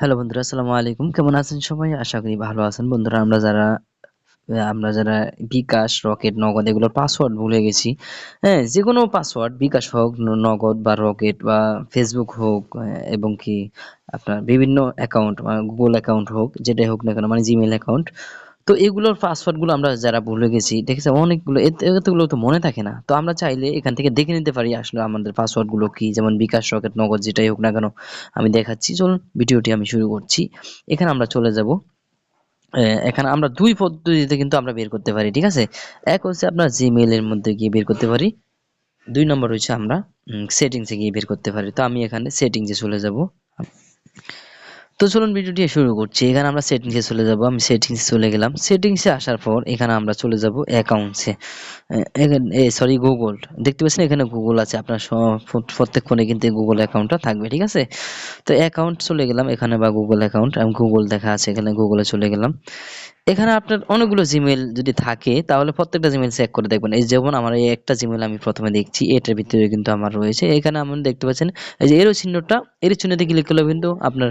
Hello বন্ধুরা, আসসালামু আলাইকুম। কেমন আছেন সবাই? আশা করি ভালো আছেন। বন্ধুরা, আমরা যারা আমরা যারা বিকাশ, রকেট, নগদ এগুলোর পাসওয়ার্ড ভুলে গেছি। হ্যাঁ যে কোনো পাসওয়ার্ড বিকাশ হোক, নগদ বা রকেট বা ফেসবুক হোক এবং কি আপনার বিভিন্ন অ্যাকাউন্ট গুগল অ্যাকাউন্ট হোক, যেটাই হোক না কেন মানে জিমেল অ্যাকাউন্ট তো এগুলোর পাসওয়ার্ডগুলো আমরা যারা ভুলে গেছি, দেখেছি? অনেকগুলো, এত- এতগুলো তো মনে থাকে না। তো আমরা চাইলে এখান থেকে দেখে নিতে পারি আসলে আমাদের পাসওয়ার্ডগুলো কি। যেমন বিকাশ, রকেট, নগদ যেটাই হোক না কেন আমি দেখাচ্ছি। চলুন, ভিডিওটি আমি শুরু করছি। এখানে আমরা চলে যাব। এখানে আমরা দুই পদ্ধতিতে কিন্তু আমরা বের করতে পারি, ঠিক আছে? এক হচ্ছে আপনার জিমেইলের মধ্যে গিয়ে বের করতে পারি। দুই নম্বর হচ্ছে আমরা সেটিংসে গিয়ে বের করতে পারি। তো আমি এখানে সেটিংসে চলে যাব। তো চলুন ভিডিওটি শুরু করছি। এখানে আমরা সেটিংসে চলে যাব। আমি সেটিংসে চলে গেলাম। সেটিংসে আসার পর এখানে আমরা চলে যাব অ্যাকাউন্টসে এখানে সরি গুগল দেখতে পাচ্ছেন এখানে গুগল আছে। আপনার প্রত্যেক ফোনে কিন্তু গুগল অ্যাকাউন্টটা থাকবে, ঠিক আছে? তো অ্যাকাউন্ট চলে গেলাম এখানে বা গুগল অ্যাকাউন্ট আমি গুগল দেখা আছে এখানে গুগলে চলে গেলাম। এখানে আপনার অনেকগুলো জিমেল যদি থাকে, তাহলে প্রত্যেকটা জিমেল চেক করে দেখবেন। এই যেমন আমার এই একটা জিমেল আমি প্রথমে দেখছি, এটার ভিতরে কিন্তু আমার রয়েছে। এখানে আপনি দেখতে পাচ্ছেন, এই যে এরো চিহ্নটা এর চিহ্নতে ক্লিক করলে কিন্তু আপনার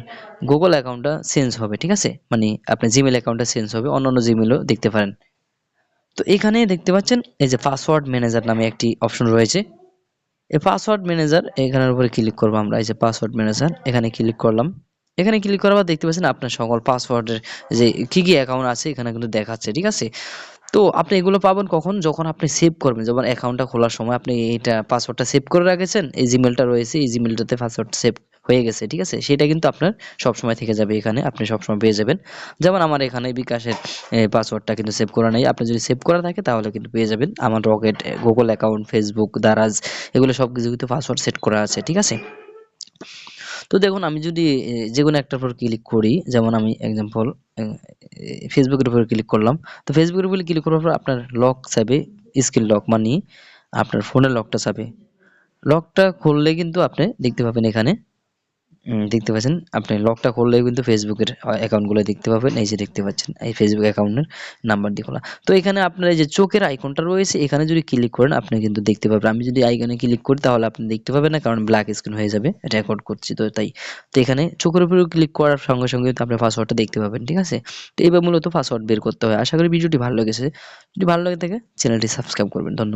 গুগল অ্যাকাউন্টটা চেঞ্জ হবে, ঠিক আছে? মানে আপনার জিমেল অ্যাকাউন্টটা চেঞ্জ হবে অন্য অন্যান্য জিমেলও দেখতে পারেন। তো এখানে দেখতে পাচ্ছেন, এই যে পাসওয়ার্ড ম্যানেজার নামে একটি অপশন রয়েছে। এই পাসওয়ার্ড ম্যানেজার এখানের উপরে ক্লিক করব আমরা, এই যে পাসওয়ার্ড ম্যানেজার এখানে ক্লিক করলাম। এখানে ক্লিক করার পর দেখতে পাচ্ছেন আপনার সকল পাসওয়ার্ডের যে কি কি অ্যাকাউন্ট আছে, এখানে কিন্তু দেখাচ্ছে, ঠিক আছে? তো আপনি এগুলো পাবেন কখন? যখন আপনি সেভ করবেন। যেমন অ্যাকাউন্টটা খোলার সময় আপনি এইটা পাসওয়ার্ডটা সেভ করে রেখেছেন, এই জিমেলটা রয়েছে, এই জিমেলটাতে পাসওয়ার্ড সেভ হয়ে গেছে, ঠিক আছে? সেটা কিন্তু আপনার সবসময় থেকে যাবে এখানে, আপনি সবসময় পেয়ে যাবেন। যেমন আমার এখানে বিকাশের পাসওয়ার্ডটা কিন্তু সেভ করা নেই। আপনি যদি সেভ করা থাকে, তাহলে কিন্তু পেয়ে যাবেন। আমার Rocket Google account Facebook Daraz এগুলো সব কিছু কিন্তু পাসওয়ার্ড সেট করা আছে, ঠিক আছে? তো দেখুন, আমি যদি যে কোনো একটার উপর ক্লিক করি, যেমন আমি এক্সাম্পল ফেসবুকের উপর ক্লিক করলাম, তো ফেসবুকের উপর ক্লিক করার পর আপনার লক চাবে স্ক্রিন লক মানে আপনার ফোনের লকটা চাবে লকটা খুললে কিন্তু আপনি দেখতে পাবেন এখানে দেখতে পাচ্ছেন, আপনি লকটা করলেও কিন্তু ফেসবুকের অ্যাকাউন্টগুলো দেখতে পাবেন, এই যে দেখতে পাচ্ছেন, এই ফেসবুক অ্যাকাউন্টের নাম্বার দিয়ে খোলা। তো এখানে আপনার এই যে চোখের আইকনটা রয়েছে, এখানে যদি ক্লিক করেন, আপনি কিন্তু দেখতে পাবেন। আমি যদি আইকনে ক্লিক করি, তাহলে আপনি দেখতে পাবেন না, কারণ ব্ল্যাক স্ক্রিন হয়ে যাবে রেকর্ড করছি, তো তাই। তো এখানে চোখের উপরে ক্লিক করার সঙ্গে সঙ্গে কিন্তু আপনি পাসওয়ার্ডটা দেখতে পাবেন, ঠিক আছে? তো এইবার মূলত পাসওয়ার্ড বের করতে হয়। আশা করি ভিডিওটি ভালো লেগেছে। যদি ভালো লাগে থাকে চ্যানেলটি সাবস্ক্রাইব করবেন। ধন্যবাদ।